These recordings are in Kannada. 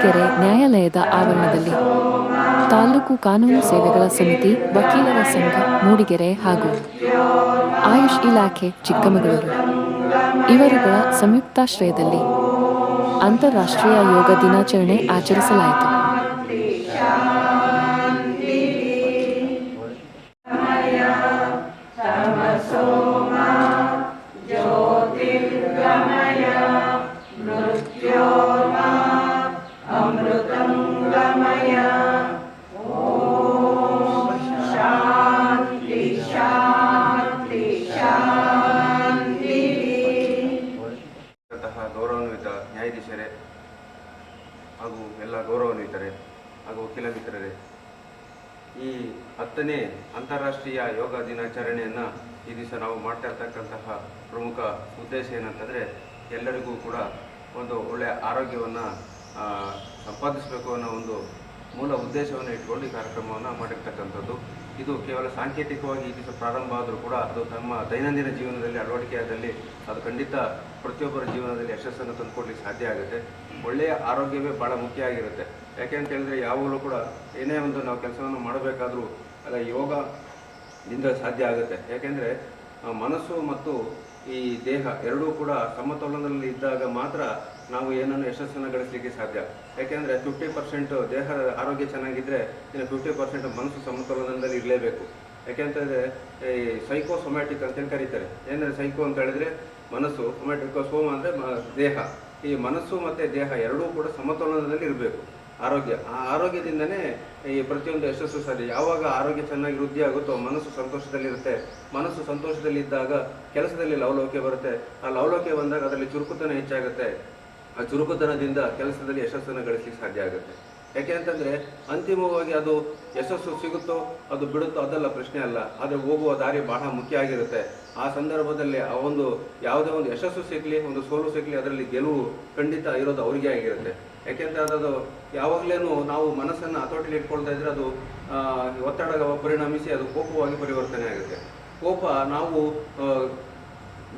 ಮೂಡಿಗೆರೆ ನ್ಯಾಯಾಲಯದ ಆವರಣದಲ್ಲಿ. ತಾಲೂಕು ಕಾನೂನು ಸೇವೆಗಳ ಸಮಿತಿ, ವಕೀಲರ ಸಂಘ, ಮೂಡಿಗೆರೆ ಹಾಗೂ ಆಯುಷ್ ಇಲಾಖೆ, ಚಿಕ್ಕಮಗಳೂರು. ಇವರುಗಳ ಸಂಯುಕ್ತಾಶ್ರಯದಲ್ಲಿ ಅಂತಾರಾಷ್ಟ್ರೀಯ ಯೋಗ ದಿನಾಚರಣೆ ಆಚರಿಸಲಾಯಿತು. ಮಾಡ್ತಾ ಇರ್ತಕ್ಕಂತಹ ಪ್ರಮುಖ ಉದ್ದೇಶ ಏನಂತಂದರೆ ಎಲ್ಲರಿಗೂ ಕೂಡ ಒಂದು ಒಳ್ಳೆಯ ಆರೋಗ್ಯವನ್ನು ಸಂಪಾದಿಸಬೇಕು ಅನ್ನೋ ಒಂದು ಮೂಲ ಉದ್ದೇಶವನ್ನು ಇಟ್ಕೊಂಡು ಈ ಕಾರ್ಯಕ್ರಮವನ್ನು ಮಾಡಿರ್ತಕ್ಕಂಥದ್ದು. ಇದು ಕೇವಲ ಸಾಂಕೇತಿಕವಾಗಿ ಈ ದಿವಸ ಪ್ರಾರಂಭ ಆದರೂ ಕೂಡ ಅದು ತಮ್ಮ ದೈನಂದಿನ ಜೀವನದಲ್ಲಿ ಅಳವಡಿಕೆಯಾದಲ್ಲಿ ಅದು ಖಂಡಿತ ಪ್ರತಿಯೊಬ್ಬರ ಜೀವನದಲ್ಲಿ ಯಶಸ್ಸನ್ನು ತಂದುಕೊಡ್ಲಿಕ್ಕೆ ಸಾಧ್ಯ ಆಗುತ್ತೆ. ಒಳ್ಳೆಯ ಆರೋಗ್ಯವೇ ಭಾಳ ಮುಖ್ಯ ಆಗಿರುತ್ತೆ. ಯಾಕೆ ಅಂತ ಹೇಳಿದ್ರೆ ಯಾವಾಗಲೂ ಕೂಡ ಏನೇ ಒಂದು ನಾವು ಕೆಲಸವನ್ನು ಮಾಡಬೇಕಾದ್ರೂ, ಅಲ್ಲ ಯೋಗದಿಂದ ಸಾಧ್ಯ ಆಗುತ್ತೆ. ಯಾಕೆಂದರೆ ಮನಸ್ಸು ಮತ್ತು ಈ ದೇಹ ಎರಡೂ ಕೂಡ ಸಮತೋಲನದಲ್ಲಿ ಇದ್ದಾಗ ಮಾತ್ರ ನಾವು ಏನನ್ನು ಯಶಸ್ಸನ್ನು ಗಳಿಸಲಿಕ್ಕೆ ಸಾಧ್ಯ. ಯಾಕೆಂದರೆ ಫಿಫ್ಟಿ ಪರ್ಸೆಂಟ್ ದೇಹದ ಆರೋಗ್ಯ ಚೆನ್ನಾಗಿದ್ದರೆ ಇನ್ನು ಫಿಫ್ಟಿ ಪರ್ಸೆಂಟ್ ಮನಸ್ಸು ಸಮತೋಲನದಲ್ಲಿ ಇರಲೇಬೇಕು. ಯಾಕೆಂತಂದರೆ ಈ ಸೈಕೋ ಸೊಮ್ಯಾಟಿಕ್ ಅಂತೇಳಿ ಕರೀತಾರೆ. ಏನಂದರೆ ಸೈಕೋ ಅಂತ ಹೇಳಿದ್ರೆ ಮನಸ್ಸು ಸೊಮ್ಯಾಟಿಕ್ ಸೋಮ ಅಂದರೆ ದೇಹ. ಈ ಮನಸ್ಸು ಮತ್ತು ದೇಹ ಎರಡೂ ಕೂಡ ಸಮತೋಲನದಲ್ಲಿ ಇರಬೇಕು. ಆರೋಗ್ಯ, ಆ ಆರೋಗ್ಯದಿಂದನೇ ಈ ಪ್ರತಿಯೊಂದು ಯಶಸ್ಸು ಸಾಧ್ಯ. ಯಾವಾಗ ಆರೋಗ್ಯ ಚೆನ್ನಾಗಿ ವೃದ್ಧಿ ಆಗುತ್ತೋ, ಮನಸ್ಸು ಸಂತೋಷದಲ್ಲಿರುತ್ತೆ. ಮನಸ್ಸು ಸಂತೋಷದಲ್ಲಿ ಇದ್ದಾಗ ಕೆಲಸದಲ್ಲಿ ಲವಲವಿಕೆ ಬರುತ್ತೆ. ಆ ಲವಲವಿಕೆ ಬಂದಾಗ ಅದರಲ್ಲಿ ಚುರುಕುತನ ಹೆಚ್ಚಾಗುತ್ತೆ. ಆ ಚುರುಕುತನದಿಂದ ಕೆಲಸದಲ್ಲಿ ಯಶಸ್ಸನ್ನು ಗಳಿಸಲಿಕ್ಕೆ ಸಾಧ್ಯ ಆಗುತ್ತೆ. ಯಾಕೆ ಅಂತಂದರೆ, ಅಂತಿಮವಾಗಿ ಅದು ಯಶಸ್ಸು ಸಿಗುತ್ತೋ, ಅದು ಬಿಡುತ್ತೋ ಅದೆಲ್ಲ ಪ್ರಶ್ನೆ ಅಲ್ಲ. ಆದರೆ ಹೋಗುವ ದಾರಿ ಬಹಳ ಮುಖ್ಯ ಆಗಿರುತ್ತೆ. ಆ ಸಂದರ್ಭದಲ್ಲಿ ಆ ಒಂದು ಯಾವುದೇ ಒಂದು ಯಶಸ್ಸು ಸಿಗಲಿ, ಒಂದು ಸೋಲು ಸಿಗಲಿ, ಅದರಲ್ಲಿ ಗೆಲುವು ಖಂಡಿತ ಇರೋದು ಅವರಿಗೆ ಆಗಿರುತ್ತೆ. ಯಾಕೆಂದರೆ ಅದು ಯಾವಾಗಲೇನು ನಾವು ಮನಸ್ಸನ್ನು ಹತೋಟಿಲಿ ಇಟ್ಕೊಳ್ತಾ ಇದ್ರೆ ಅದು ಒತ್ತಡ ಪರಿಣಮಿಸಿ ಅದು ಕೋಪವಾಗಿ ಪರಿವರ್ತನೆ ಆಗುತ್ತೆ. ಕೋಪ ನಾವು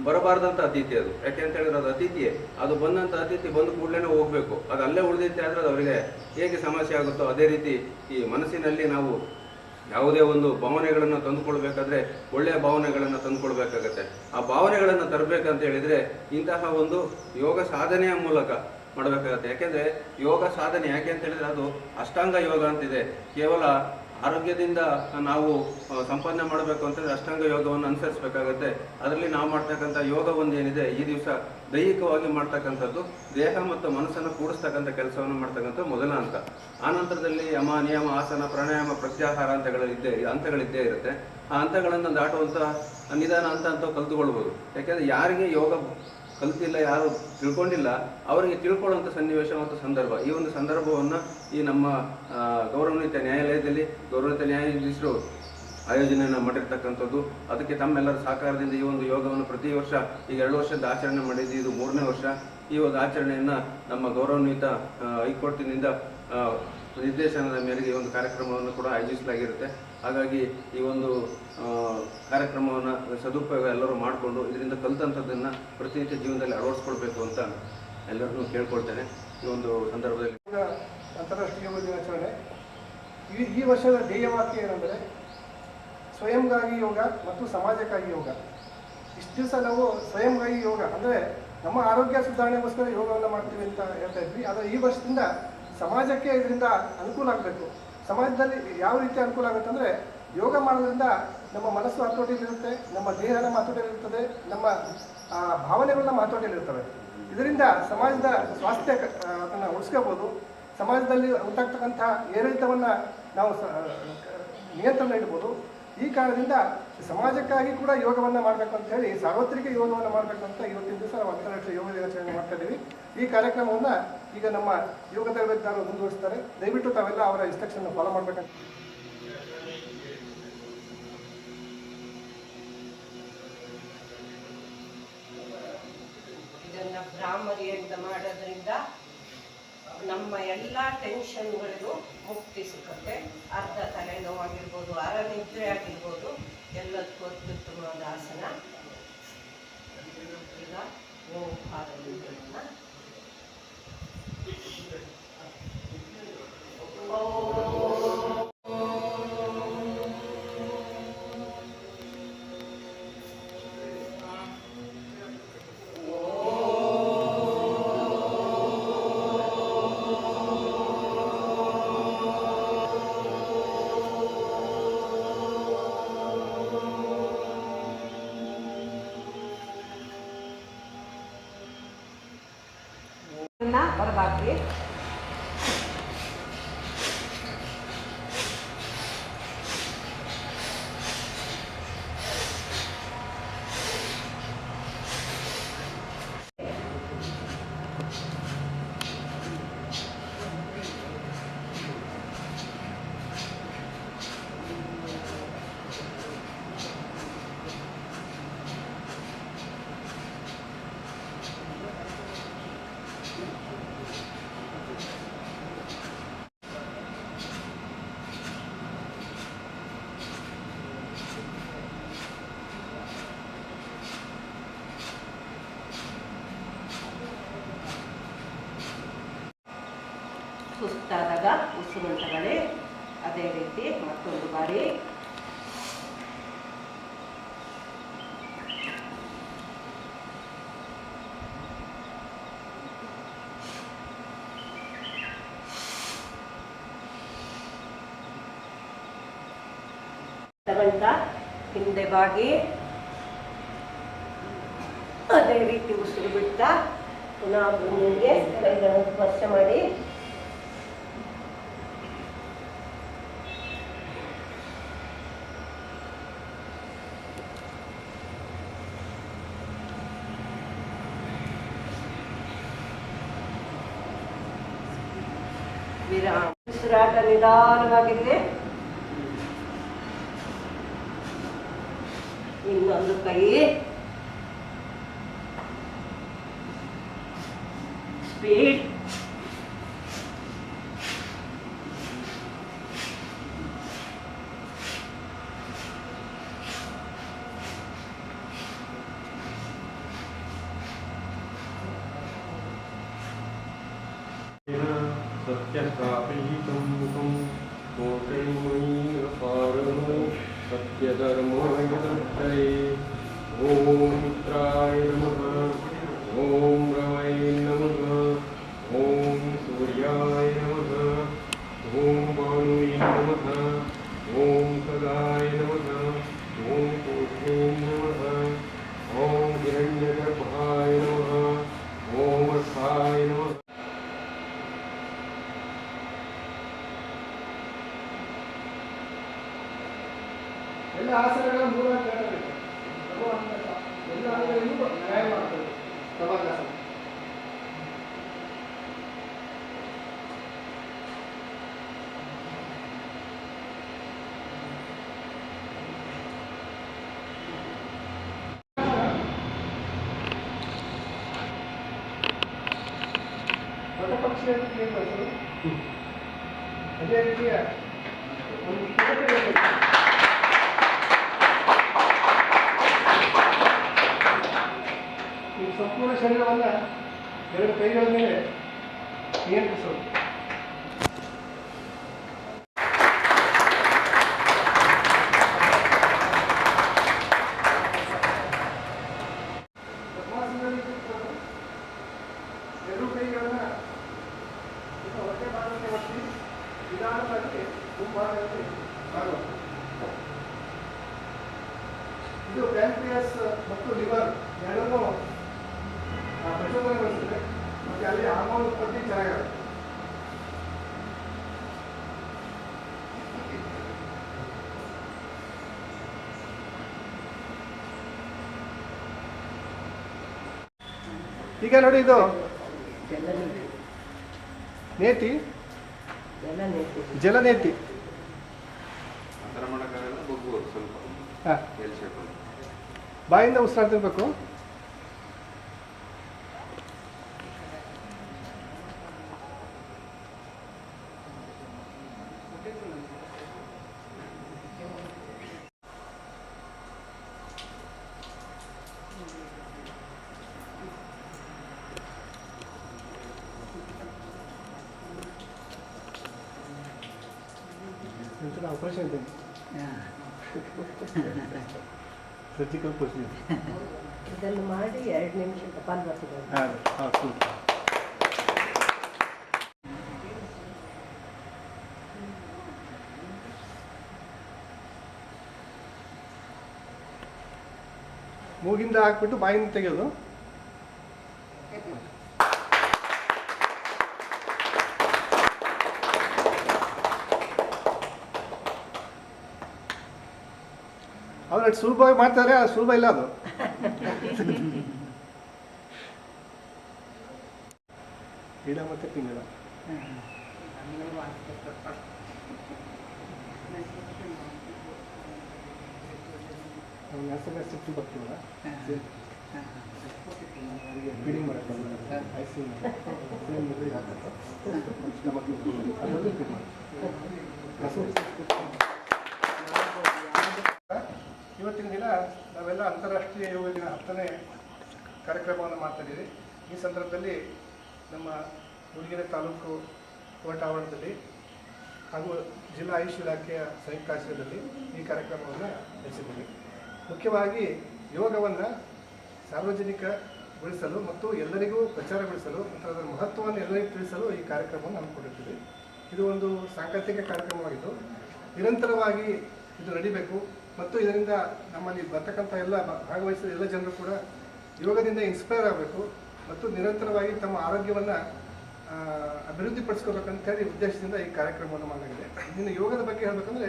ಬರಬಾರ್ದಂಥ ಅತಿಥಿ ಅದು. ಯಾಕೆ ಅಂತ ಹೇಳಿದ್ರೆ ಅದು ಅತಿಥಿಯೇ ಅದು ಬಂದಂತ ಅತಿಥಿ ಬಂದು ಕೂಡಲೇ ಹೋಗ್ಬೇಕು. ಅದು ಅಲ್ಲೇ ಉಳಿದೈತೆ ಆದ್ರೆ ಅದು ಅವರಿಗೆ ಹೇಗೆ ಸಮಸ್ಯೆ ಆಗುತ್ತೋ ಅದೇ ರೀತಿ ಈ ಮನಸ್ಸಿನಲ್ಲಿ ನಾವು ಯಾವುದೇ ಒಂದು ಭಾವನೆಗಳನ್ನು ತಂದುಕೊಳ್ಬೇಕಾದ್ರೆ ಒಳ್ಳೆಯ ಭಾವನೆಗಳನ್ನು ತಂದುಕೊಳ್ಬೇಕಾಗತ್ತೆ. ಆ ಭಾವನೆಗಳನ್ನು ತರಬೇಕಂತ ಹೇಳಿದ್ರೆ ಇಂತಹ ಒಂದು ಯೋಗ ಸಾಧನೆಯ ಮೂಲಕ ಮಾಡಬೇಕಾಗತ್ತೆ. ಯಾಕೆಂದ್ರೆ ಯೋಗ ಸಾಧನೆ ಯಾಕೆ ಅಂತ ಹೇಳಿದ್ರೆ ಅದು ಅಷ್ಟಾಂಗ ಯೋಗ ಅಂತಿದೆ. ಕೇವಲ ಆರೋಗ್ಯದಿಂದ ನಾವು ಸಂಪಾದನೆ ಮಾಡಬೇಕು ಅಂತಂದ್ರೆ ಅಷ್ಟಾಂಗ ಯೋಗವನ್ನು ಅನುಸರಿಸಬೇಕಾಗತ್ತೆ. ಅದರಲ್ಲಿ ನಾವು ಮಾಡ್ತಕ್ಕಂಥ ಯೋಗ ಒಂದೇನಿದೆ, ಈ ದಿವಸ ದೈಹಿಕವಾಗಿ ಮಾಡ್ತಕ್ಕಂಥದ್ದು, ದೇಹ ಮತ್ತು ಮನಸ್ಸನ್ನು ಕೂಡಿಸ್ತಕ್ಕಂಥ ಕೆಲಸವನ್ನು ಮಾಡ್ತಕ್ಕಂಥ ಮೊದಲ ಹಂತ. ಆ ನಂತರದಲ್ಲಿ ಯಮ, ನಿಯಮ, ಆಸನ, ಪ್ರಾಣಾಯಾಮ, ಪ್ರತ್ಯಾಹಾರ ಹಂತಗಳಿದ್ದೇ ಹಂತಗಳಿದ್ದೇ ಇರುತ್ತೆ. ಆ ಹಂತಗಳನ್ನು ದಾಟುವಂಥ ನಿಧಾನ ಅಂತ ಅಂತ ಕಲ್ತುಕೊಳ್ಬೋದು. ಯಾಕೆಂದ್ರೆ ಯಾರಿಗೆ ಯೋಗ ಕಲ್ತಿಲ್ಲ ಯಾರು ತಿಳ್ಕೊಂಡಿಲ್ಲ, ಅವರಿಗೆ ತಿಳ್ಕೊಳ್ಳುವಂಥ ಸನ್ನಿವೇಶ ಮತ್ತು ಸಂದರ್ಭ. ಈ ಒಂದು ಸಂದರ್ಭವನ್ನು ಈ ನಮ್ಮ ಗೌರವಾನ್ವಿತ ನ್ಯಾಯಾಲಯದಲ್ಲಿ ಗೌರವಾನ್ವಿತ ನ್ಯಾಯಾಧೀಶರು ಆಯೋಜನೆಯನ್ನು ಮಾಡಿರ್ತಕ್ಕಂಥದ್ದು. ಅದಕ್ಕೆ ತಮ್ಮೆಲ್ಲರ ಸಹಕಾರದಿಂದ ಈ ಒಂದು ಯೋಗವನ್ನು ಪ್ರತಿ ವರ್ಷ, ಈಗ ಎರಡು ವರ್ಷದ ಆಚರಣೆ ಮಾಡಿದ್ದು, ಇದು ಮೂರನೇ ವರ್ಷ. ಈ ಒಂದು ಆಚರಣೆಯನ್ನು ನಮ್ಮ ಗೌರವಾನ್ವಿತ ಹೈಕೋರ್ಟಿನಿಂದ ನಿರ್ದೇಶನದ ಮೇರೆಗೆ ಈ ಒಂದು ಕಾರ್ಯಕ್ರಮವನ್ನು ಕೂಡ ಆಯೋಜಿಸಲಾಗಿರುತ್ತೆ. ಹಾಗಾಗಿ ಈ ಒಂದು ಕಾರ್ಯಕ್ರಮವನ್ನು ಸದುಪಯೋಗ ಎಲ್ಲರೂ ಮಾಡಿಕೊಂಡು ಇದರಿಂದ ಕಲಿತಂಥದ್ದನ್ನು ಪ್ರತಿನಿತ್ಯ ಜೀವನದಲ್ಲಿ ಅಳವಡಿಸ್ಕೊಳ್ಬೇಕು ಅಂತ ಎಲ್ಲರನ್ನೂ ಕೇಳ್ಕೊಳ್ತೇನೆ. ಈ ಒಂದು ಸಂದರ್ಭದಲ್ಲಿ ಈಗ ಅಂತಾರಾಷ್ಟ್ರೀಯ ಯೋಗ ದಿನಾಚರಣೆ. ಈ ಈ ವರ್ಷದ ಧ್ಯೇಯವಾಕ್ಯ ಏನೆಂದರೆ, ಸ್ವಯಂಗಾಗಿ ಯೋಗ ಮತ್ತು ಸಮಾಜಕ್ಕಾಗಿ ಯೋಗ. ಇಷ್ಟು ದಿವಸ ನಾವು ಸ್ವಯಂಗಾಗಿ ಯೋಗ, ಅಂದರೆ ನಮ್ಮ ಆರೋಗ್ಯ ಸುಧಾರಣೆಗೋಸ್ಕರ ಯೋಗವನ್ನು ಮಾಡ್ತೀವಿ ಅಂತ ಹೇಳ್ತಾ ಇದ್ವಿ. ಆದರೆ ಈ ವರ್ಷದಿಂದ ಸಮಾಜಕ್ಕೆ ಇದರಿಂದ ಅನುಕೂಲ ಆಗಬೇಕು. ಸಮಾಜದಲ್ಲಿ ಯಾವ ರೀತಿ ಅನುಕೂಲ ಆಗುತ್ತೆ ಅಂದರೆ ಯೋಗ ಮಾಡೋದ್ರಿಂದ ನಮ್ಮ ಮನಸ್ಸು ಹತೋಟಿಯಲ್ಲಿರುತ್ತೆ, ನಮ್ಮ ದೇಹ ನಮ್ಮ ಹತೋಟಿಯಲ್ಲಿರುತ್ತದೆ ನಮ್ಮ ಭಾವನೆಗಳು ನಮ್ಮ ಹತೋಟಿಯಲ್ಲಿರ್ತವೆ. ಇದರಿಂದ ಸಮಾಜದ ಸ್ವಾಸ್ಥ್ಯ ಅದನ್ನು ಉಳಿಸ್ಕೋಬೋದು. ಸಮಾಜದಲ್ಲಿ ಉಂಟಾಗ್ತಕ್ಕಂಥ ಏರಿಳಿತವನ್ನು ನಾವು ನಿಯಂತ್ರಣ ಇಡ್ಬೋದು. ಈ ಕಾರಣದಿಂದ ಸಮಾಜಕ್ಕಾಗಿ ಕೂಡ ಯೋಗವನ್ನು ಮಾಡಬೇಕು ಅಂತ ಹೇಳಿ ಸಾರ್ವತ್ರಿಕ ಯೋಗವನ್ನು ಮಾಡಬೇಕು ಅಂತ ಇವತ್ತಿನ ದಿವಸ ನಾವು ಅಂತಾರಾಷ್ಟ್ರೀಯ ಯೋಗ ದಿನಾಚರಣೆ ಮಾಡ್ತಾ ಇದ್ದೀವಿ. ಈ ಕಾರ್ಯಕ್ರಮವನ್ನು ಈಗ ನಮ್ಮ ಯೋಗ ತರಬೇತಿದಾರರು ಮುಂದುವರಿಸ್ತಾರೆ. ದಯವಿಟ್ಟು ತಾವೆಲ್ಲ ಅವರ ಇನ್ಸ್ಟ್ರಕ್ಷನ್ ಫಾಲೋ ಮಾಡಬೇಕಂತ ಇದನ್ನ ಭ್ರಾಮರಿ ಅಂತ ಮಾಡೋದ್ರಿಂದ ನಮ್ಮ ಎಲ್ಲ ಟೆನ್ಷನ್ಗಳಿಗೂ ಮುಕ್ತಿ ಸಿಗುತ್ತೆ. ಅರ್ಧ ತಲೆನೋವಾಗಿರ್ಬೋದು ಅರನಿದ್ರೆ ಆಗಿರ್ಬೋದು ಎಲ್ಲದಕ್ಕೂ ಅತ್ಯುತ್ತಮವಾದ ಆಸನ ಈಗ ಓಂಕಾರವನ್ನು Oh. ತಗೊಂಡ ಹಿಂದೆ ಬಾಗಿ. ಅದೇ ರೀತಿ ಉಸಿರು ಬಿಡ್ತಾ ಪುನಃ ಭೂಮಿಗೆ ಸ್ಪರ್ಶ ಮಾಡಿ. ವಿರಾಮ ಉಸಿರಾಟ ನಿಧಾನವಾಗಿದೆ ಇನ್ನೊಂದು ಕೈ. ಸ್ಪೀಡ್ यत्स्थापयितुं मुखं कोटयमयीरपारमो सत्यधर्माय दत्तये ॐ मित्राय नमः। ॐ ಎಲ್ಲ ಆಸನಗಳ ಮೂಲ ಕೇಳಬೇಕು ಎಲ್ಲ ಆಸನಗಳಿಗೂ ನ್ಯಾಯ ಮಾಡ್ತಾರೆ ಸಮಾಜಾಸನ ಪಕ್ಷಿ ಅಂತ ಏನು ಮಾಡ್ತಾರೆ ಅದೇ ರೀತಿಯ ಈ ಸಂಪೂರ್ಣ ಶರೀರವನ್ನು ಎರಡು ಕೈಗಳ ಮೇಲೆ ನಿಯಂತ್ರಿಸೋದು. ಚೆನ್ನಾಗಿರುತ್ತೆ ಈಗ ನೋಡಿ ಇದು. ನೇತಿ. ಜಲನೇತಿ. ಬಾಯಿಂದ ಆ ಥರ ಮಾಡೋಕ್ಕಾಗಲ್ಲ ಬಗ್ಬೋದು ಸ್ವಲ್ಪ ಹಾಂ ಎಲ್ ಶೇಪಲ್ಲಿ ಬಾಯಿಂದ ಉಸಿರಾಟ ಆಪರೇಷನ್ ಇದ್ದೀನಿ ಸರ್ಜಿಕಲ್ ಪ್ರೊಸೀಜರ್ ಇದನ್ನು ಮಾಡಿ ಎರಡು ನಿಮಿಷ ತಪಾಲ್ ಬರ್ತಿದ್ದಾರೆ ಹಾಂ ಹಾಂ ಮೂಗಿಂದ ಹಾಕ್ಬಿಟ್ಟು ಬಾಯಿಂದ ತೆಗೆಯೋದು ಬಟ್ ಸುಲಭವಾಗಿ ಮಾಡ್ತಾರೆ ಅದು ಸುಲಭ ಇಲ್ಲ ಅದು. ಗಿಡ ಮತ್ತೆ ಪಿಂಗಡ ಸ್ಟಿಚ್ ಬರ್ತೀವಲ್ಲ? ಫೀಡಿಂಗ್ ಮಾಡಕ್ಕೆ ಐಸಿಂಗ್ ಇವತ್ತಿನ ದಿನ ನಾವೆಲ್ಲ ಅಂತಾರಾಷ್ಟ್ರೀಯ ಯೋಗ ದಿನ ಹತ್ತನೇ ಕಾರ್ಯಕ್ರಮವನ್ನು ಮಾಡ್ತಾಯಿದ್ದೀವಿ. ಈ ಸಂದರ್ಭದಲ್ಲಿ ನಮ್ಮ ಮೂಡಿಗೆರೆ ತಾಲೂಕು ಕೋರ್ಟ್ ಹಾಗೂ ಜಿಲ್ಲಾ ಆಯುಷ್ ಇಲಾಖೆಯ ಸಂಯುಕ್ತ ಆಶ್ರಯದಲ್ಲಿ ಈ ಕಾರ್ಯಕ್ರಮವನ್ನು ನಡೆಸಿದ್ದೀವಿ. ಮುಖ್ಯವಾಗಿ ಯೋಗವನ್ನು ಸಾರ್ವಜನಿಕಗೊಳಿಸಲು ಮತ್ತು ಎಲ್ಲರಿಗೂ ಪ್ರಚಾರಗೊಳಿಸಲು ಮತ್ತು ಅದರ ಮಹತ್ವವನ್ನು ಎಲ್ಲರಿಗೂ ತಿಳಿಸಲು ಈ ಕಾರ್ಯಕ್ರಮವನ್ನು ಹಮ್ಮಿಕೊಂಡಿರ್ತೀವಿ ಇದು ಒಂದು ಸಾಂಕೇತಿಕ ಕಾರ್ಯಕ್ರಮವಾಗಿದ್ದು, ನಿರಂತರವಾಗಿ ಇದು ನಡಿಬೇಕು. ಮತ್ತು ಇದರಿಂದ ನಮ್ಮಲ್ಲಿ ಬರ್ತಕ್ಕಂಥ ಎಲ್ಲ ಭಾಗವಹಿಸಿದ ಎಲ್ಲ ಜನರು ಕೂಡ ಯೋಗದಿಂದ ಇನ್ಸ್ಪೈರ್ ಆಗಬೇಕು ಮತ್ತು ನಿರಂತರವಾಗಿ ತಮ್ಮ ಆರೋಗ್ಯವನ್ನು ಅಭಿವೃದ್ಧಿಪಡಿಸ್ಕೋಬೇಕಂತ ಹೇಳಿ ಉದ್ದೇಶದಿಂದ ಈ ಕಾರ್ಯಕ್ರಮವನ್ನು ಮಾಡಲಾಗಿದೆ ಇನ್ನು ಯೋಗದ ಬಗ್ಗೆ ಹೇಳಬೇಕಂದ್ರೆ,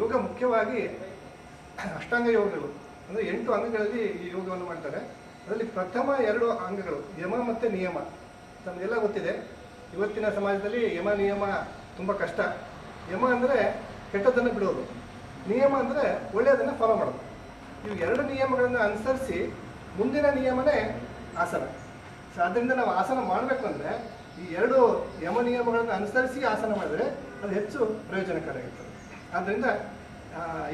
ಯೋಗ ಮುಖ್ಯವಾಗಿ ಅಷ್ಟಾಂಗ ಯೋಗಗಳು, ಅಂದರೆ ಎಂಟು ಅಂಗಗಳಲ್ಲಿ ಈ ಯೋಗವನ್ನು ಮಾಡ್ತಾರೆ. ಅದರಲ್ಲಿ ಪ್ರಥಮ ಎರಡು ಅಂಗಗಳು, ಯಮ ಮತ್ತು ನಿಯಮ. ನಮಗೆಲ್ಲ ಗೊತ್ತಿದೆ. ಇವತ್ತಿನ ಸಮಾಜದಲ್ಲಿ ಯಮ, ನಿಯಮ ತುಂಬ ಕಷ್ಟ. ಯಮ ಅಂದರೆ ಕೆಟ್ಟದ್ದನ್ನು ಬಿಡೋದು. ನಿಯಮ ಅಂದರೆ ಒಳ್ಳೆಯದನ್ನು ಫಾಲೋ ಮಾಡೋದು. ಇವು ಎರಡು ನಿಯಮಗಳನ್ನು ಅನುಸರಿಸಿ ಮುಂದಿನ ನಿಯಮನೇ ಆಸನ. ಸೊ ಅದರಿಂದ ನಾವು ಆಸನ ಮಾಡಬೇಕು ಅಂದರೆ ಈ ಎರಡು ಯಮ ನಿಯಮಗಳನ್ನು ಅನುಸರಿಸಿ ಆಸನ ಮಾಡಿದರೆ ಅದು ಹೆಚ್ಚು ಪ್ರಯೋಜನಕಾರಿಯಾಗಿರ್ತದೆ ಆದ್ದರಿಂದ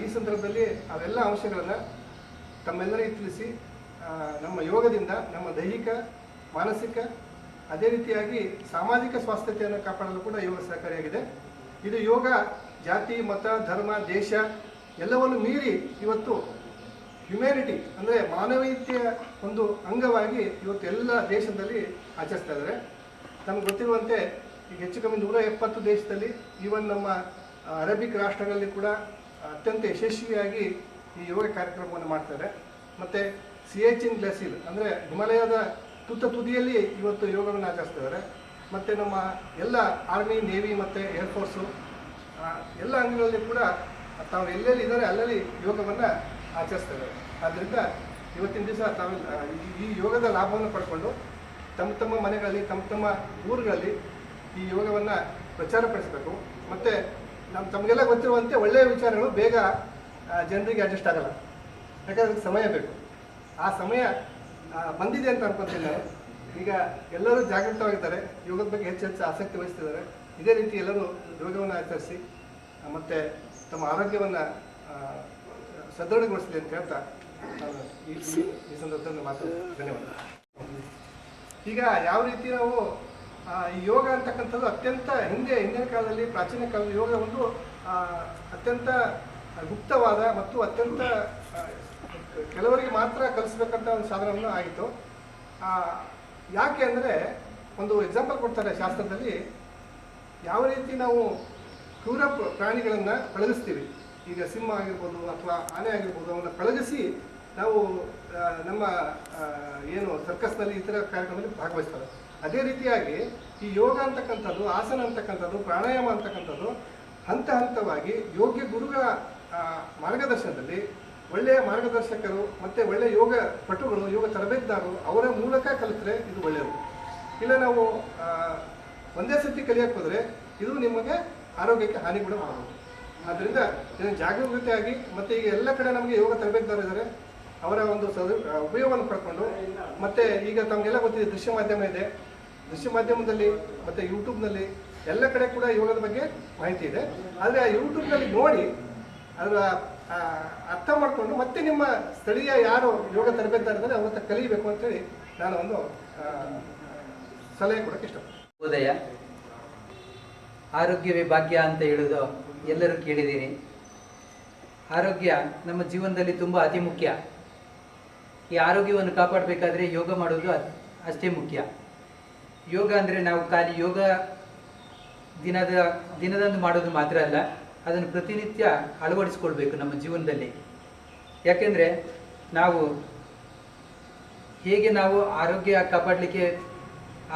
ಈ ಸಂದರ್ಭದಲ್ಲಿ ಅವೆಲ್ಲ ಅಂಶಗಳನ್ನು ತಮ್ಮೆಲ್ಲರಿಗೂ ತಿಳಿಸಿ ನಮ್ಮ ಯೋಗದಿಂದ ನಮ್ಮ ದೈಹಿಕ, ಮಾನಸಿಕ, ಅದೇ ರೀತಿಯಾಗಿ ಸಾಮಾಜಿಕ ಸ್ವಾಸ್ಥ್ಯತೆಯನ್ನು ಕಾಪಾಡಲು ಕೂಡ ಯೋಗ ಸಹಕಾರಿಯಾಗಿದೆ. ಇದು ಯೋಗ ಜಾತಿ, ಮತ, ಧರ್ಮ, ದೇಶ ಎಲ್ಲವನ್ನು ಮೀರಿ ಇವತ್ತು ಹ್ಯುಮ್ಯಾನಿಟಿ ಅಂದರೆ ಮಾನವೀಯತೆಯ ಒಂದು ಅಂಗವಾಗಿ ಇವತ್ತು ಎಲ್ಲ ದೇಶದಲ್ಲಿ ಆಚರಿಸ್ತಾ ಇದ್ದಾರೆ. ನಮ್ಗೆ ಗೊತ್ತಿರುವಂತೆ ಈಗ ಹೆಚ್ಚು ಕಮ್ಮಿ ನೂರ ಎಪ್ಪತ್ತು ದೇಶದಲ್ಲಿ ಈವನ್ ನಮ್ಮ ಅರೇಬಿಕ್ ರಾಷ್ಟ್ರಗಳಲ್ಲಿ ಕೂಡ ಅತ್ಯಂತ ಯಶಸ್ವಿಯಾಗಿ ಈ ಯೋಗ ಕಾರ್ಯಕ್ರಮವನ್ನು ಮಾಡ್ತಾರೆ ಮತ್ತು ಸಿಯೇಚಿನ್ ಗ್ಲಾಸಿಲ್ ಅಂದರೆ ಹಿಮಾಲಯದ ತುತ್ತ ತುದಿಯಲ್ಲಿ ಇವತ್ತು ಯೋಗವನ್ನು ಆಚರಿಸ್ತಾ ಇದ್ದಾರೆ. ಮತ್ತು ನಮ್ಮ ಎಲ್ಲ ಆರ್ಮಿ ನೇವಿ ಮತ್ತು ಏರ್ಫೋರ್ಸು ಎಲ್ಲ ಅಂಗಗಳಲ್ಲಿ ಕೂಡ ತಾವು ಎಲ್ಲೆಲ್ಲಿ ಇದ್ದಾರೆ ಅಲ್ಲಲ್ಲಿ ಯೋಗವನ್ನು ಆಚರಿಸ್ತಾರೆ. ಆದ್ದರಿಂದ ಇವತ್ತಿನ ದಿವಸ ತಾವು ಈ- ಯೋಗದ ಲಾಭವನ್ನು ಪಡ್ಕೊಂಡು ತಮ್ಮ ತಮ್ಮ ಮನೆಗಳಲ್ಲಿ, ತಮ್ಮ ತಮ್ಮ ಊರುಗಳಲ್ಲಿ ಈ ಯೋಗವನ್ನು ಪ್ರಚಾರಪಡಿಸಬೇಕು ಮತ್ತು ನಮ್ಮ ತಮಗೆಲ್ಲ ಗೊತ್ತಿರುವಂತೆ ಒಳ್ಳೆಯ ವಿಚಾರಗಳು ಬೇಗ ಜನರಿಗೆ ಅಡ್ಜಸ್ಟ್ ಆಗಲ್ಲ. ಯಾಕಂದ್ರೆ ಅದಕ್ಕೆ ಸಮಯ ಬೇಕು. ಆ ಸಮಯ ಬಂದಿದೆ ಅಂತ ಅನ್ಕೊತೀನಿ ನಾನು. ಈಗ ಎಲ್ಲರೂ ಜಾಗೃತವಾಗಿದ್ದಾರೆ. ಯೋಗದ ಬಗ್ಗೆ ಹೆಚ್ಚು ಹೆಚ್ಚು ಆಸಕ್ತಿ ವಹಿಸ್ತಿದ್ದಾರೆ. ಇದೇ ರೀತಿ ಎಲ್ಲರೂ ಯೋಗವನ್ನು ಆಚರಿಸಿ ಮತ್ತೆ ತಮ್ಮ ಆರೋಗ್ಯವನ್ನು ಸದೃಢಗೊಳಿಸಿದೆ ಅಂತ ಹೇಳ್ತಾ ನಾನು ಈ ಸಂದರ್ಭದಲ್ಲಿ ಮಾತು ಧನ್ಯವಾದ. ಈಗ ಯಾವ ರೀತಿ ನಾವು ಈ ಯೋಗ ಅಂತಕ್ಕಂಥದ್ದು ಅತ್ಯಂತ ಹಿಂದೆ ಹಿಂದಿನ ಕಾಲದಲ್ಲಿ ಪ್ರಾಚೀನ ಕಾಲದ ಯೋಗ ಒಂದು ಅತ್ಯಂತ ಗುಪ್ತವಾದ ಮತ್ತು ಅತ್ಯಂತ ಕೆಲವರಿಗೆ ಮಾತ್ರ ಕಲಿಸ್ಬೇಕಂತ ಒಂದು ಸಾಧನವನ್ನು ಆಗಿತ್ತು. ಆ, ಯಾಕೆ ಅಂದರೆ ಒಂದು ಎಕ್ಸಾಂಪಲ್ ಕೊಡ್ತಾರೆ ಶಾಸ್ತ್ರದಲ್ಲಿ ಯಾವ ರೀತಿ ನಾವು ಕ್ರೂರ ಪ್ರ- ಪ್ರಾಣಿಗಳನ್ನು ಪಳಗಿಸ್ತೀವಿ ಈಗ ಸಿಂಹ ಆಗಿರ್ಬೋದು ಅಥವಾ ಆನೆ ಆಗಿರ್ಬೋದು ಅವನ್ನ ಪಳಗಿಸಿ ನಾವು ನಮ್ಮ ಏನು ಸರ್ಕಸ್ನಲ್ಲಿ ಇತರ ಕಾರ್ಯಕ್ರಮದಲ್ಲಿ ಭಾಗವಹಿಸ್ತಾರೆ. ಅದೇ ರೀತಿಯಾಗಿ ಈ ಯೋಗ ಅಂತಕ್ಕಂಥದ್ದು, ಆಸನ ಅಂತಕ್ಕಂಥದ್ದು, ಪ್ರಾಣಾಯಾಮ ಅಂತಕ್ಕಂಥದ್ದು ಹಂತ ಹಂತವಾಗಿ ಯೋಗ್ಯ ಗುರುಗಳ ಮಾರ್ಗದರ್ಶನದಲ್ಲಿ ಒಳ್ಳೆಯ ಮಾರ್ಗದರ್ಶಕರು ಮತ್ತು ಒಳ್ಳೆಯ ಯೋಗ ಪಟುಗಳು, ಯೋಗ ತರಬೇತುದಾರರು ಅವರ ಮೂಲಕ ಕಲಿತರೆ ಇದು ಒಳ್ಳೆಯದು. ಇಲ್ಲ ನಾವು ಒಂದೇ ಸರ್ತಿ ಕಲಿಯಕ್ಕೆ ಹೋದರೆ ಇದು ನಿಮಗೆ ಆರೋಗ್ಯಕ್ಕೆ ಹಾನಿ ಕೂಡ ಮಾಡಬಹುದು. ಆದ್ದರಿಂದ ಇದನ್ನು ಜಾಗರೂಕತೆಯಾಗಿ ಮತ್ತು ಈಗ ಎಲ್ಲ ಕಡೆ ನಮಗೆ ಯೋಗ ತರಬೇತುದಾರರು ಇದ್ದಾರೆ ಅವರ ಒಂದು ಸದ ಉಪಯೋಗವನ್ನು ಪಡ್ಕೊಂಡು ಮತ್ತು ಈಗ ತಮಗೆಲ್ಲ ಗೊತ್ತಿದೆ ದೃಶ್ಯ ಮಾಧ್ಯಮ ಇದೆ. ದೃಶ್ಯ ಮಾಧ್ಯಮದಲ್ಲಿ ಮತ್ತು ಯೂಟ್ಯೂಬ್ನಲ್ಲಿ ಎಲ್ಲ ಕಡೆ ಕೂಡ ಯೋಗದ ಬಗ್ಗೆ ಮಾಹಿತಿ ಇದೆ. ಆದರೆ ಆ ಯೂಟ್ಯೂಬ್ನಲ್ಲಿ ನೋಡಿ ಅದರ ಅರ್ಥ ಮಾಡಿಕೊಂಡು ಮತ್ತೆ ನಿಮ್ಮ ಸ್ಥಳೀಯ ಯಾರು ಯೋಗ ತರಬೇತುದಾರಿದ್ದಾರೆ ಅವ್ರ ಹತ್ರ ಕಲಿಬೇಕು ಅಂತೇಳಿ ನಾನು ಒಂದು ಸಲಹೆ ಕೊಡೋಕ್ಕೆ ಇಷ್ಟಪಡ್ತೀನಿ. ಉದಯ. ಆರೋಗ್ಯವೇ ಭಾಗ್ಯ ಅಂತ ಹೇಳೋದು ಎಲ್ಲರೂ ಕೇಳಿದ್ದೀರಿ. ಆರೋಗ್ಯ ನಮ್ಮ ಜೀವನದಲ್ಲಿ ತುಂಬ ಅತಿ ಮುಖ್ಯ. ಈ ಆರೋಗ್ಯವನ್ನು ಕಾಪಾಡಬೇಕಾದ್ರೆ ಯೋಗ ಮಾಡೋದು ಅಷ್ಟೇ ಮುಖ್ಯ. ಯೋಗ ಅಂದರೆ ನಾವು ಖಾಲಿ ಯೋಗ ದಿನದ, ದಿನದಂದು ಮಾಡೋದು ಮಾತ್ರ ಅಲ್ಲ, ಅದನ್ನು ಪ್ರತಿನಿತ್ಯ ಅಳವಡಿಸ್ಕೊಳ್ಬೇಕು ನಮ್ಮ ಜೀವನದಲ್ಲಿ. ಯಾಕೆಂದರೆ ನಾವು ಹೇಗೆ ನಾವು ಆರೋಗ್ಯ ಕಾಪಾಡಲಿಕ್ಕೆ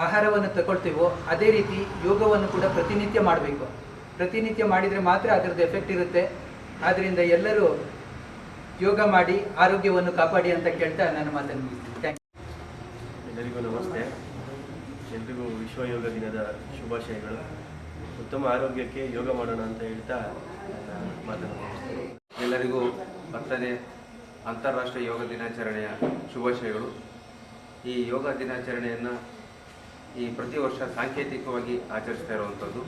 ಆಹಾರವನ್ನು ತಗೊಳ್ತೀವೋ ಅದೇ ರೀತಿ ಯೋಗವನ್ನು ಕೂಡ ಪ್ರತಿನಿತ್ಯ ಮಾಡಬೇಕು. ಪ್ರತಿನಿತ್ಯ ಮಾಡಿದರೆ ಮಾತ್ರ ಅದರದ್ದು ಎಫೆಕ್ಟ್ ಇರುತ್ತೆ. ಆದ್ದರಿಂದ ಎಲ್ಲರೂ ಯೋಗ ಮಾಡಿ ಆರೋಗ್ಯವನ್ನು ಕಾಪಾಡಿ ಅಂತ ಕೇಳ್ತಾ ನನ್ನ ಮಾತನ್ನು ಮುಗಿಸ್ತೀನಿ. ಥ್ಯಾಂಕ್ ಎಲ್ಲರಿಗೂ ನಮಸ್ತೆ. ಎಲ್ರಿಗೂ ವಿಶ್ವ ಯೋಗ ದಿನದ ಶುಭಾಶಯಗಳು. ಉತ್ತಮ ಆರೋಗ್ಯಕ್ಕೆ ಯೋಗ ಮಾಡೋಣ ಅಂತ ಹೇಳ್ತಾ ನನ್ನ ಮಾತನ್ನು ಮುಗಿಸ್ತೀನಿ. ಎಲ್ಲರಿಗೂ ಬರ್ತದೆ ಅಂತಾರಾಷ್ಟ್ರೀಯ ಯೋಗ ದಿನಾಚರಣೆಯ ಶುಭಾಶಯಗಳು. ಈ ಯೋಗ ದಿನಾಚರಣೆಯನ್ನು ಈ ಪ್ರತಿ ವರ್ಷ ಸಾಂಕೇತಿಕವಾಗಿ ಆಚರಿಸ್ತಾ ಇರುವಂಥದ್ದು.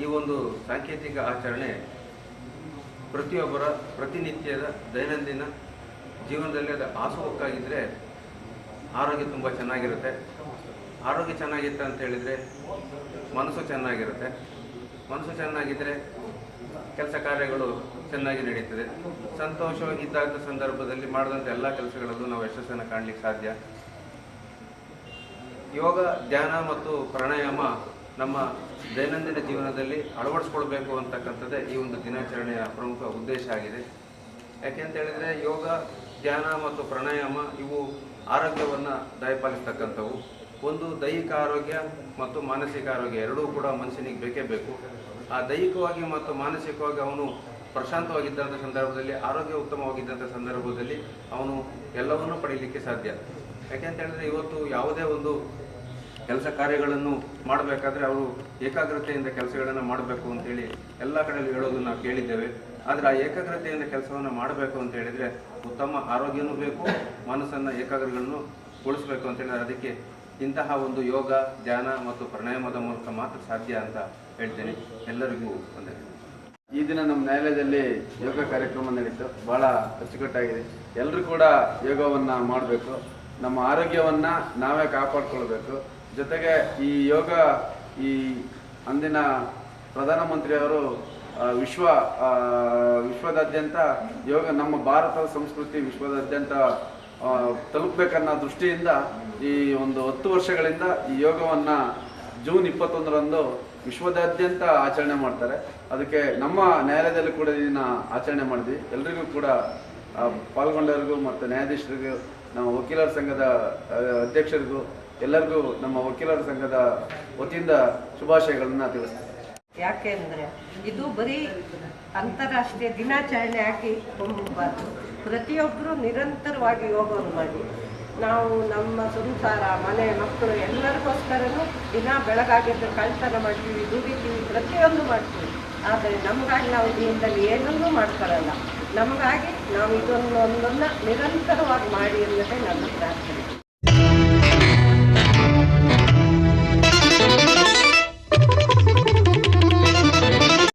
ಈ ಒಂದು ಸಾಂಕೇತಿಕ ಆಚರಣೆ ಪ್ರತಿಯೊಬ್ಬರ ಪ್ರತಿನಿತ್ಯದ ದೈನಂದಿನ ಜೀವನದಲ್ಲಿ ಅದು ಆಸುವಕ್ಕಾಗಿದ್ದರೆ ಆರೋಗ್ಯ ತುಂಬ ಚೆನ್ನಾಗಿರುತ್ತೆ. ಆರೋಗ್ಯ ಚೆನ್ನಾಗಿತ್ತು ಅಂತ ಹೇಳಿದರೆ ಮನಸ್ಸು ಚೆನ್ನಾಗಿರುತ್ತೆ. ಮನಸ್ಸು ಚೆನ್ನಾಗಿದ್ದರೆ ಕೆಲಸ ಕಾರ್ಯಗಳು ಚೆನ್ನಾಗಿ ನಡೀತದೆ. ಸಂತೋಷವಾಗಿದ್ದಾಗ ಸಂದರ್ಭದಲ್ಲಿ ಮಾಡಿದಂಥ ಎಲ್ಲ ಕೆಲಸಗಳಲ್ಲೂ ನಾವು ಯಶಸ್ಸನ್ನು ಕಾಣಲಿಕ್ಕೆ ಸಾಧ್ಯ. ಯೋಗ, ಧ್ಯಾನ ಮತ್ತು ಪ್ರಾಣಾಯಾಮ ನಮ್ಮ ದೈನಂದಿನ ಜೀವನದಲ್ಲಿ ಅಳವಡಿಸ್ಕೊಳ್ಬೇಕು ಅಂತಕ್ಕಂಥದ್ದೇ ಈ ಒಂದು ದಿನಾಚರಣೆಯ ಪ್ರಮುಖ ಉದ್ದೇಶ ಆಗಿದೆ. ಯಾಕೆಂತ ಹೇಳಿದರೆ ಯೋಗ, ಧ್ಯಾನ ಮತ್ತು ಪ್ರಾಣಾಯಾಮ ಇವು ಆರೋಗ್ಯವನ್ನು ದಯಪಾಲಿಸ್ತಕ್ಕಂಥವು. ಒಂದು ದೈಹಿಕ ಆರೋಗ್ಯ ಮತ್ತು ಮಾನಸಿಕ ಆರೋಗ್ಯ ಎರಡೂ ಕೂಡ ಮನುಷ್ಯನಿಗೆ ಬೇಕೇ ಬೇಕು. ಆ ದೈಹಿಕವಾಗಿ ಮತ್ತು ಮಾನಸಿಕವಾಗಿ ಅವನು ಪ್ರಶಾಂತವಾಗಿದ್ದಂಥ ಸಂದರ್ಭದಲ್ಲಿ, ಆರೋಗ್ಯ ಉತ್ತಮವಾಗಿದ್ದಂಥ ಸಂದರ್ಭದಲ್ಲಿ ಅವನು ಎಲ್ಲವನ್ನೂ ಪಡೀಲಿಕ್ಕೆ ಸಾಧ್ಯ. ಯಾಕೆಂತ ಹೇಳಿದ್ರೆ ಇವತ್ತು ಯಾವುದೇ ಒಂದು ಕೆಲಸ ಕಾರ್ಯಗಳನ್ನು ಮಾಡಬೇಕಾದ್ರೆ ಅವರು ಏಕಾಗ್ರತೆಯಿಂದ ಕೆಲಸಗಳನ್ನು ಮಾಡಬೇಕು ಅಂತೇಳಿ ಎಲ್ಲ ಕಡೆಯಲ್ಲಿ ಹೇಳೋದು ನಾವು ಕೇಳಿದ್ದೇವೆ. ಆದರೆ ಆ ಏಕಾಗ್ರತೆಯಿಂದ ಕೆಲಸವನ್ನು ಮಾಡಬೇಕು ಅಂತ ಹೇಳಿದರೆ ಉತ್ತಮ ಆರೋಗ್ಯನೂ ಬೇಕು, ಮನಸ್ಸನ್ನು ಏಕಾಗ್ರಗಳನ್ನು ಉಳಿಸ್ಬೇಕು ಅಂತ ಅದಕ್ಕೆ ಇಂತಹ ಒಂದು ಯೋಗ, ಧ್ಯಾನ ಮತ್ತು ಪ್ರಾಣಾಯಾಮದ ಮೂಲಕ ಮಾತ್ರ ಸಾಧ್ಯ ಅಂತ ಹೇಳ್ತೇನೆ. ಎಲ್ಲರಿಗೂ ಒಂದೇ ಈ ದಿನ ನಮ್ಮ ನ್ಯಾಯಾಲಯದಲ್ಲಿ ಯೋಗ ಕಾರ್ಯಕ್ರಮ ನಡೀತು ಬಹಳ ಅಚ್ಚುಕಟ್ಟಾಗಿದೆ. ಎಲ್ಲರೂ ಕೂಡ ಯೋಗವನ್ನು ಮಾಡಬೇಕು. ನಮ್ಮ ಆರೋಗ್ಯವನ್ನ ನಾವೇ ಕಾಪಾಡ್ಕೊಳ್ಬೇಕು. ಜೊತೆಗೆ ಈ ಯೋಗ ಈ ಅಂದಿನ ಪ್ರಧಾನಮಂತ್ರಿಯವರು ವಿಶ್ವ ವಿಶ್ವದಾದ್ಯಂತ ಯೋಗ ನಮ್ಮ ಭಾರತದ ಸಂಸ್ಕೃತಿ ವಿಶ್ವದಾದ್ಯಂತ ತಲುಪಬೇಕನ್ನೋ ದೃಷ್ಟಿಯಿಂದ ಈ ಒಂದು ಹತ್ತು ವರ್ಷಗಳಿಂದ ಈ ಯೋಗವನ್ನು ಜೂನ್ ಇಪ್ಪತ್ತೊಂದರಂದು ವಿಶ್ವದಾದ್ಯಂತ ಆಚರಣೆ ಮಾಡ್ತಾರೆ. ಅದಕ್ಕೆ ನಮ್ಮ ನ್ಯಾಯಾಲಯದಲ್ಲಿ ಕೂಡ ಇದನ್ನು ಆಚರಣೆ ಮಾಡಿದ್ವಿ. ಎಲ್ರಿಗೂ ಕೂಡ ಪಾಲ್ಗೊಂಡವರಿಗೂ ಮತ್ತು ನ್ಯಾಯಾಧೀಶರಿಗೂ, ನಮ್ಮ ವಕೀಲರ ಸಂಘದ ಅಧ್ಯಕ್ಷರಿಗೂ ಎಲ್ಲರಿಗೂ ನಮ್ಮ ವಕೀಲರ ಸಂಘದ ವತಿಯಿಂದ ಶುಭಾಶಯಗಳನ್ನ ಯಾಕೆ ಅಂದರೆ ಇದು ಬರೀ ಅಂತಾರಾಷ್ಟ್ರೀಯ ದಿನಾಚರಣೆ ಹಾಕಿ ಹೋಗಬಾರ್ದು ಪ್ರತಿಯೊಬ್ಬರು ನಿರಂತರವಾಗಿ ಯೋಗವನ್ನು ಮಾಡಿ. ನಾವು ನಮ್ಮ ಸಂಸಾರ, ಮನೆ, ಮಕ್ಕಳು ಎಲ್ಲರಿಗೋಸ್ಕರನೂ ದಿನ ಬೆಳಗಾಗಿದ್ದು ಕಳ್ತನ ಮಾಡ್ತೀವಿ, ದುಡಿತೀವಿ, ಪ್ರತಿಯೊಂದು ಮಾಡ್ತೀವಿ. ಆದರೆ ನಮಗಾಗಿ ನಾವು ಜೀವನದಲ್ಲಿ ಏನನ್ನೂ ಮಾಡ್ಕೊಳ್ಳಲ್ಲ. ನಮಗಾಗಿ ನಾವು ಇದೊಂದು ಒಂದನ್ನು ನಿರಂತರವಾಗಿ ಮಾಡಿ ಅನ್ನೋದೇ ನನ್ನ ಪ್ರಾರ್ಥನೆ.